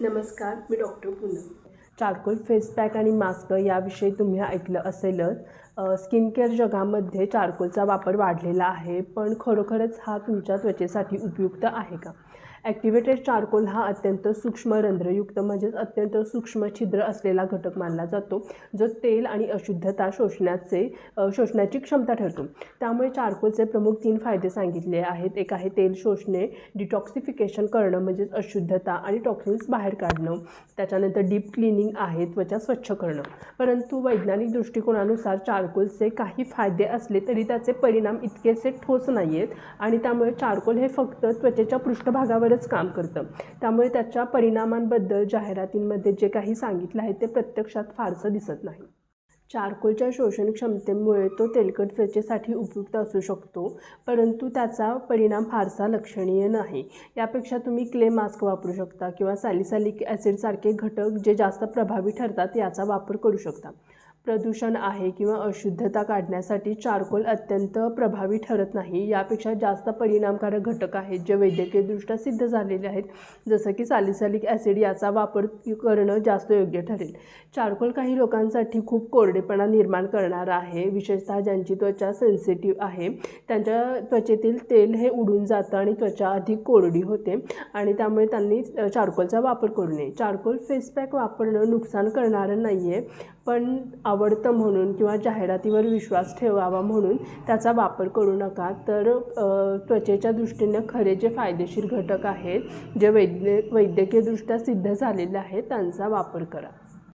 नमस्कार मी doctor Poonam. Charcoal face pack आणि mask याविषयी तुम्ही ऐकलं असेलच. स्किन केअर जगामध्ये चारकोलचा वापर वाढलेला आहे पण खरोखरच हा तुमच्या त्वचेसाठी उपयुक्त आहे का? ॲक्टिवेटेड चारकोल हा अत्यंत सूक्ष्म रंध्रयुक्त म्हणजेच अत्यंत सूक्ष्म छिद्र असलेला घटक मानला जातो जो तेल आणि अशुद्धता शोषण्याचे शोषण्याची क्षमता ठरतो. त्यामुळे चारकोलचे प्रमुख तीन फायदे सांगितले आहेत. एक आहे तेल शोषणे डिटॉक्सिफिकेशन करणं म्हणजेच अशुद्धता आणि टॉक्सिन्स बाहेर काढणं. त्याच्यानंतर डीप क्लिनिंग आहे त्वचा स्वच्छ करणं. परंतु वैज्ञानिक दृष्टिकोनानुसार चार चारकोलचे काही फायदे असले तरी त्याचे परिणाम इतकेसे ठोस नाही आहेत आणि त्यामुळे चारकोल हे फक्त त्वचेच्या पृष्ठभागावरच काम करतं. त्यामुळे त्याच्या परिणामांबद्दल जाहिरातींमध्ये जे काही सांगितलं आहे ते प्रत्यक्षात फारसं दिसत नाही. चारकोलच्या शोषण क्षमतेमुळे तो तेलकट त्वचेसाठी उपयुक्त असू शकतो परंतु त्याचा परिणाम फारसा लक्षणीय नाही. यापेक्षा तुम्ही क्ले मास्क वापरू शकता किंवा सॅलिसॅलिक ॲसिडसारखे घटक जे जास्त प्रभावी ठरतात याचा वापर करू शकता. प्रदूषण आहे किंवा अशुद्धता काढण्यासाठी चारकोल अत्यंत प्रभावी ठरत नाही. यापेक्षा जास्त परिणामकारक घटक आहेत जे वैद्यकीयदृष्ट्या सिद्ध झालेले आहेत. जसं की सॅलिसॅलिक ॲसिड याचा वापर करणं जास्त योग्य ठरेल. चारकोल काही लोकांसाठी खूप कोरडेपणा निर्माण करणारा आहे. विशेषतः ज्यांची त्वचा सेन्सिटिव्ह आहे. त्यांच्या त्वचेतील तेल हे उडून जातं आणि त्वचा अधिक कोरडी होते आणि त्यामुळे त्यांनी चारकोलचा वापर करू नये. चारकोल फेस पॅक वापरणं नुकसान करणारं नाही आहे पण आवडतं म्हणून किंवा जाहिरातीवर विश्वास ठेवावा म्हणून त्याचा वापर करू नका. तर त्वचेच्या दृष्टीने खरे जे फायदेशीर घटक आहेत जे वैद्य वैद्यकीयदृष्ट्या सिद्ध झालेले आहेत त्यांचा वापर करा.